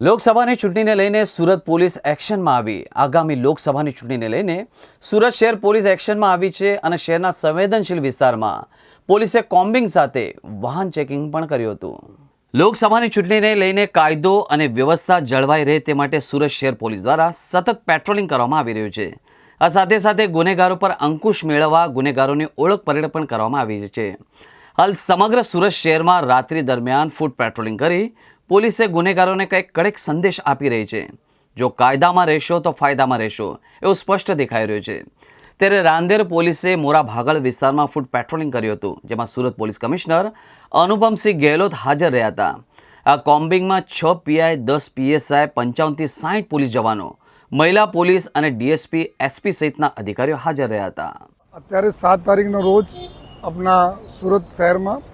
લોકસભાની ચૂંટણીને લઈને સુરત પોલીસ એક્શનમાં આવી. આગામી લોકસભાની ચૂંટણીને લઈને સુરત શહેર પોલીસ એક્શનમાં આવી છે અને શહેરના સંવેદનશીલ વિસ્તારમાં પોલીસે કોમ્બિંગ સાથે વાહન ચેકિંગ પણ કર્યું હતું. લોકસભાની ચૂંટણીને લઈને કાયદો અને વ્યવસ્થા જળવાઈ રહે તે માટે સુરત શહેર પોલીસ દ્વારા સતત પેટ્રોલિંગ કરવામાં આવી રહ્યું છે. આ સાથે સાથે ગુનેગારો પર અંકુશ મેળવવા ગુનેગારોની ઓળખ પરેડ પણ કરવામાં આવી છે. હાલ સમગ્ર સુરત શહેરમાં રાત્રિ દરમિયાન ફૂટ પેટ્રોલિંગ કરી પોલીસે ગુનેગારોને કંઈક કડક સંદેશ આપી રહી છે. જો કાયદામાં રહેશો તો ફાયદામાં રહેશો, એવું સ્પષ્ટ દેખાઈ રહ્યું છે. ત્યારે રાંદેર પોલીસે મોરા ભાગળ વિસ્તારમાં ફૂટ પેટ્રોલિંગ કર્યું હતું, જેમાં સુરત પોલીસ કમિશનર અનુપમસિંહ ગેહલોત હાજર રહ્યા હતા. આ કોમ્બિંગમાં છ પીઆઈ, દસ પીએસઆઈ, પંચાવનથી સાઠ પોલીસ જવાનો, મહિલા પોલીસ અને ડીએસપી, એસપી સહિતના અધિકારીઓ હાજર રહ્યા હતા. અત્યારે સાત તારીખનો રોજ આપણા સુરત શહેરમાં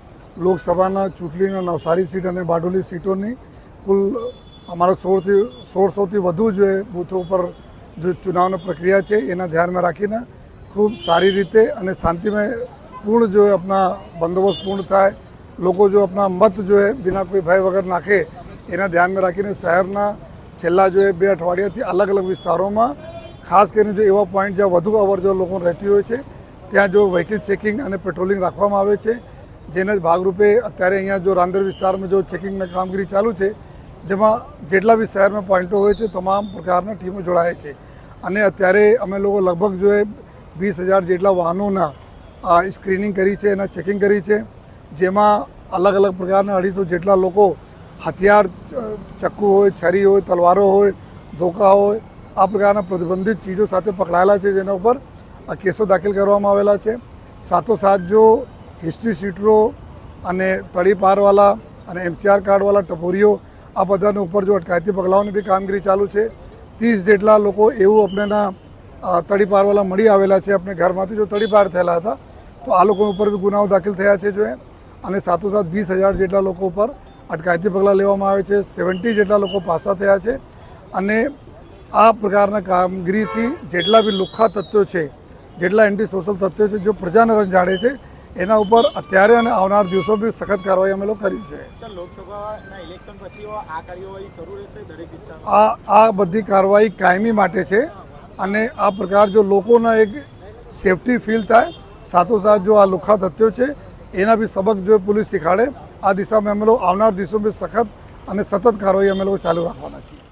લોકસભાના ચૂંટણીના નવસારી સીટ અને બારડોલી સીટોની કુલ અમારા સોળથી સોળસોથી વધુ જે બૂથો ઉપર જે ચુનાવની પ્રક્રિયા છે, એના ધ્યાનમાં રાખીને ખૂબ સારી રીતે અને શાંતિમય પૂર્ણ જો આપણા બંદોબસ્ત પૂર્ણ થાય, લોકો જો આપણા મત જો બિના કોઈ ભય વગર નાખે, એના ધ્યાનમાં રાખીને શહેરના છેલ્લા જો બે અઠવાડિયાથી અલગ અલગ વિસ્તારોમાં, ખાસ કરીને જો એવા પોઈન્ટ જ્યાં વધુ અવર જો લોકો રહેતી હોય છે, ત્યાં જો વ્હીકલ ચેકિંગ અને પેટ્રોલિંગ રાખવામાં આવે છે જેના ભાગરૂપે અત્યારે અહીંયા જો રાંદેર વિસ્તારમાં જો ચેકિંગની કામગીરી ચાલુ છે, જેમાં જેટલા બી શહેરમાં પોઈન્ટો હોય છે, તમામ પ્રકારના ટીમો જોડાય છે. અને અત્યારે અમે લોકો લગભગ જો એ વીસ હજાર જેટલા વાહનોના સ્ક્રીનિંગ કરી છે, એના ચેકિંગ કરી છે, જેમાં અલગ અલગ પ્રકારના અઢીસો જેટલા લોકો હથિયાર ચક્કુ હોય, છરી હોય, તલવારો હોય, ધોકા હોય, આ પ્રકારના પ્રતિબંધિત ચીજો સાથે પકડાયેલા છે, જેના ઉપર આ કેસો દાખલ કરવામાં આવેલા છે. સાથોસાથ જો હિસ્ટ્રી શીટરો અને તડીપારવાળા અને એમસીઆર કાર્ડવાળા ટપોરીઓ આ બધાને ઉપર જો અટકાયતી પગલાઓની બી કામગીરી ચાલુ છે. ત્રીસ જેટલા લોકો એવું આપણેના તળી તડીપારવાળા મળી આવેલા છે આપણે ઘરમાંથી જો તળીપાર થયેલા હતા, તો આ લોકો ઉપર બી ગુનાઓ દાખલ થયા છે જો અને સાથોસાથ વીસ હજાર જેટલા લોકો ઉપર અટકાયતી પગલાં લેવામાં આવે છે. સેવન્ટી જેટલા લોકો પાસા થયા છે. અને આ પ્રકારના કામગીરીથી જેટલા બી લુખ્ખા તત્વો છે, જેટલા એન્ટી સોશિયલ તત્વો છે, જો પ્રજાને રંજાડે છે એના ઉપર અત્યારે અને આવનાર દિવસો બી સખત કાર્યવાહી અમે લોકો કરી છે. આ આ બધી કાર્યવાહી કાયમી માટે છે અને આ પ્રકાર જો લોકોના એક સેફટી ફીલ થાય સાથોસાથ જો આ લુખ્ખા તથ્યો છે એના બી સબક જો પોલીસ શીખાડે આ દિશામાં અમે લોકો આવનાર દિવસો બી સખત અને સતત કાર્યવાહી અમે લોકો ચાલુ રાખવાના છીએ.